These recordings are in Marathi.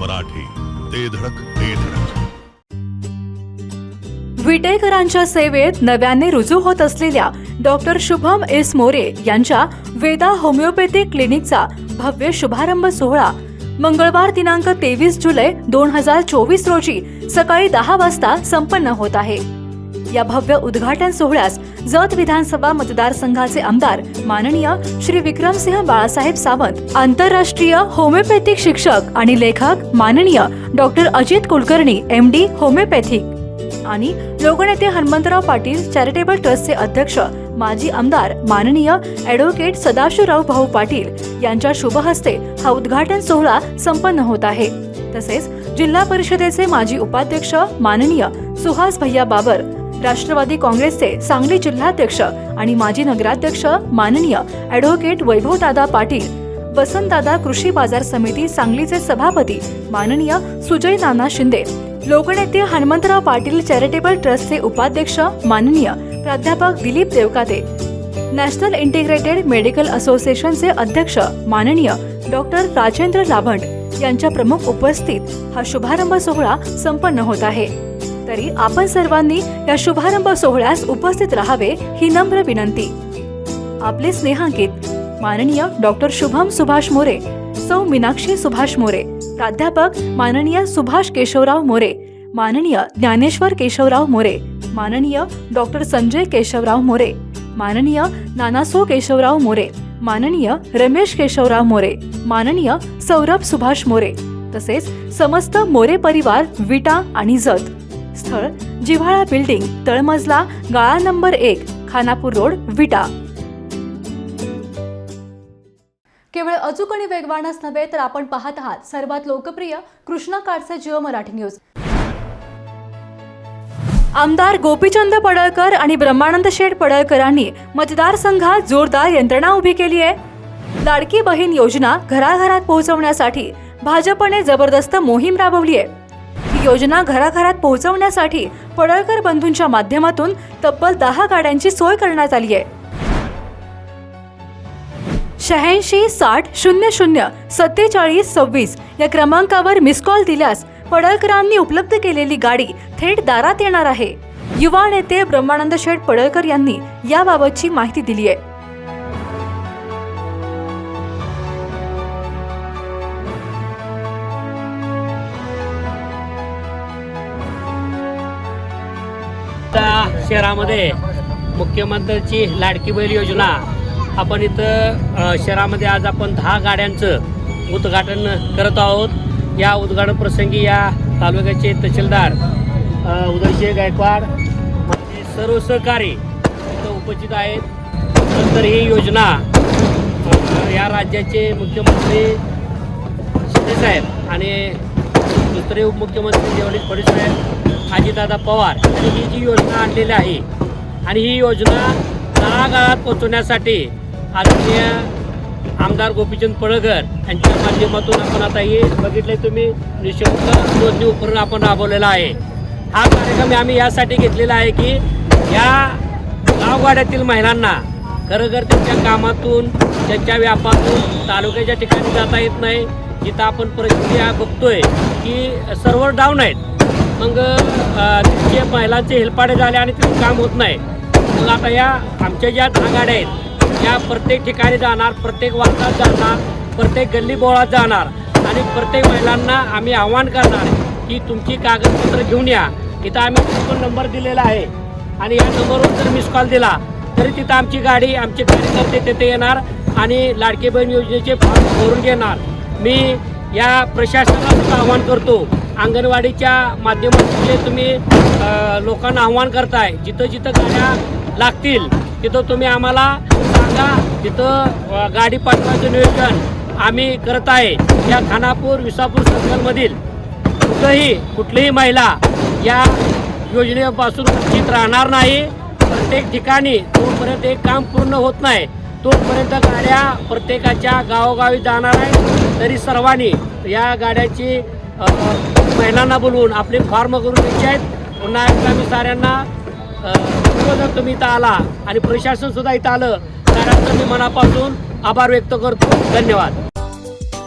मराठी ते धडक ते धडक. विटेकरांच्या सेवेत नव्याने रुजू होत असलेल्या डॉक्टर शुभम एस मोरे यांच्या वेदा होमिओपॅथिक क्लिनिकचा भव्य शुभारंभ सोहळा मंगळवार दिनांक तेवीस जुलै दोन हजार चोवीस रोजी सकाळी दहा वाजता संपन्न होत आहे. या भव्य उद्घाटन सोहळ्यास जत विधानसभा मतदारसंघाचे आमदार माननीय श्री विक्रमसिंह बाळासाहेब सावंत आंतरराष्ट्रीय होमिओपॅथिक शिक्षक आणि लेखक माननीय doctor Ajit Kulkarni M D homeopathic. आणि लोकनेते हनुमंतराव पाटील चॅरिटेबल ट्रस्टचे अध्यक्ष माजी आमदार माननीय ॲडव्होकेट सदाशिवराव भाऊ पाटील यांच्या शुभहस्ते हा उद्घाटन सोहळा संपन्न होत आहे. तसेच जिल्हा परिषदेचे माजी उपाध्यक्ष माननीय सुहास भैया बाबर राष्ट्रवादी काँग्रेसचे सांगली जिल्हाध्यक्ष आणि माजी नगराध्यक्ष माननीय ॲडव्होकेट वैभवदादा पाटील वसंतदादा कृषी बाजार समिती सांगलीचे सभापती माननीय सुजय नाना शिंदे लोकनेते हनुमंतराव पाटील चॅरिटेबल ट्रस्टचे उपाध्यक्ष माननीय प्राध्यापक Dilip Devkate national integrated medical असोसिएशनचे अध्यक्ष माननीय डॉक्टर राजेंद्र लाभंड यांच्या प्रमुख उपस्थित हा शुभारंभ सोहळा संपन्न होत आहे. तरी आपण सर्वांनी या शुभारंभ सोहळ्यास उपस्थित राहावे ही नम्र विनंती. आपले स्नेहांकित माननीय डॉक्टर शुभम सुभाष मोरे सौ मीनाक्षी सुभाष मोरे प्राध्यापक माननीय सुभाष केशवराव मोरे माननीय ज्ञानेश्वर केशवराव मोरे माननीय डॉक्टर संजय केशवराव मोरे माननीय नानासो केशवराव मोरे माननीय रमेश केशवराव मोरे माननीय सौरभ सुभाष मोरे तसेच समस्त मोरे परिवार विटा आणि जत. स्थळ जिव्हाळा बिल्डिंग तळमजला गाळा नंबर एक खानापूर रोड विटा. केवळ अचूक आणि वेगवानच नव्हे तर आपण पाहत आहात सर्वात लोकप्रिय कृष्णा काडचे जिओ मराठी न्यूज. आमदार गोपीचंद पडळकर आणि ब्रह्मानंद शेठ पडळकरांनी मतदारसंघात जोरदार यंत्रणा उभी केली आहे. लाडकी बहीण योजना घराघरात पोहोचवण्यासाठी भाजपने जबरदस्त मोहीम राबवली आहे. योजना घराघरात पोहोचवण्यासाठी पडळकर बंधूंच्या माध्यमातून तब्बल दहा गाड्यांची सोय करण्यात आली आहे. शहाऐंशी साठ शून्य शून्य सत्तेचाळीस सव्वीस या क्रमांकावर मिस कॉल दिल्यास पडळकरांनी उपलब्ध केलेली गाडी थेट दारात येणार आहे. युवा नेते ब्रह्मानंद शेठ पडळकर यांनी याबाबतची माहिती दिली आहे. शहरामध्ये मुख्यमंत्र्यांची लाडकी बैल योजना. आपण इथं शहरामध्ये आज आपण दहा गाड्यांचं उद्घाटन करत आहोत. या उद्घाटन प्रसंगी या तालुक्याचे तहसीलदार अ, उदयसिंह गायकवाड म्हणजे सर्व सहकारी इथं उपस्थित आहेत. नंतर ही योजना या राज्याचे मुख्यमंत्री शिंदेसाहेब आणि दुसरे उपमुख्यमंत्री देवळी फडणवीस अजितदादा पवार यांनी ही जी योजना आणलेली आहे आणि ही योजना तळागाळात पोहोचवण्यासाठी आदरणीय आमदार गोपीचंद पळकर यांच्या माध्यमातून आपण आता हे बघितले तुम्ही निशुल्क योजने उपकरण आपण राबवलेला आहे. हा कार्यक्रम आम्ही यासाठी घेतलेला आहे की या गावगाड्यातील महिलांना खरंखर त्यांच्या कामातून त्यांच्या व्यापारातून तालुक्याच्या ठिकाणी जाता येत नाही. जिथं आपण परिस्थिती हा बघतोय की सर्व्हर डाऊन आहेत. मग तिथे महिलांचे हेलपाडे झाले आणि तिथं काम होत नाही. मग आता या आमच्या ज्या दहा गाड्या आहेत या प्रत्येक ठिकाणी जाणार प्रत्येक वार्डात जाणार प्रत्येक गल्ली बोळात जाणार आणि प्रत्येक महिलांना आम्ही आव्हान करणार की तुमची कागदपत्र घेऊन या. इथं आम्ही टेलिफोन नंबर दिलेला आहे आणि या नंबरवर जर मिस कॉल दिला तरी तिथं आमची गाडी आमचे कार्यकर्ते तिथे येणार आणि लाडके बहीण योजनेचे फॉर्म भरून घेणार. मी या प्रशासनाला आवाहन आव्हान करतो अंगणवाडीच्या माध्यमातून जे तुम्ही लोकांना आव्हान करताय जिथं जिथं गाड्या लागतील तिथं तुम्ही आम्हाला सांगा तिथं गाडी पाठवायचं नियोजन आम्ही करत आहे. या खानापूर विसापूर सर्कलमधील कुठंही कुठलीही महिला या योजनेपासून वंचित राहणार नाही. प्रत्येक ठिकाणी तोपर्यंत एक काम पूर्ण होत नाही. तोपर्यंत गाड्या प्रत्येकाच्या गावोगावी जाणार आहे तरी सर्वांनी या गाड्याची महिलांना बोलवून आपले फॉर्म करून द्यायचे आहेत. पुन्हा एकदा मी साऱ्यांना जर तुम्ही इथं आला आणि प्रशासन सुद्धा इथं आलं साऱ्यांचं मी मनापासून आभार व्यक्त करतो. धन्यवाद.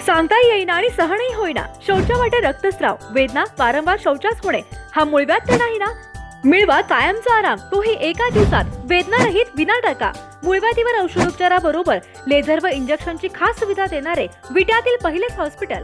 सांगता येईना आणि सहनही होईना. शौचा वाटे रक्तस्राव. वेदना वारंवार शौचास होणे. हा मुळव्यात तर नाही ना? मिळवा कायमचा आराम. तोही एका दिवसात. वेदना रहित विना टाका मूळव्याधीवर औषधोपचाराबरोबर लेझर व इंजेक्शनची खास सुविधा देणारे विट्यातील पहिलेच हॉस्पिटल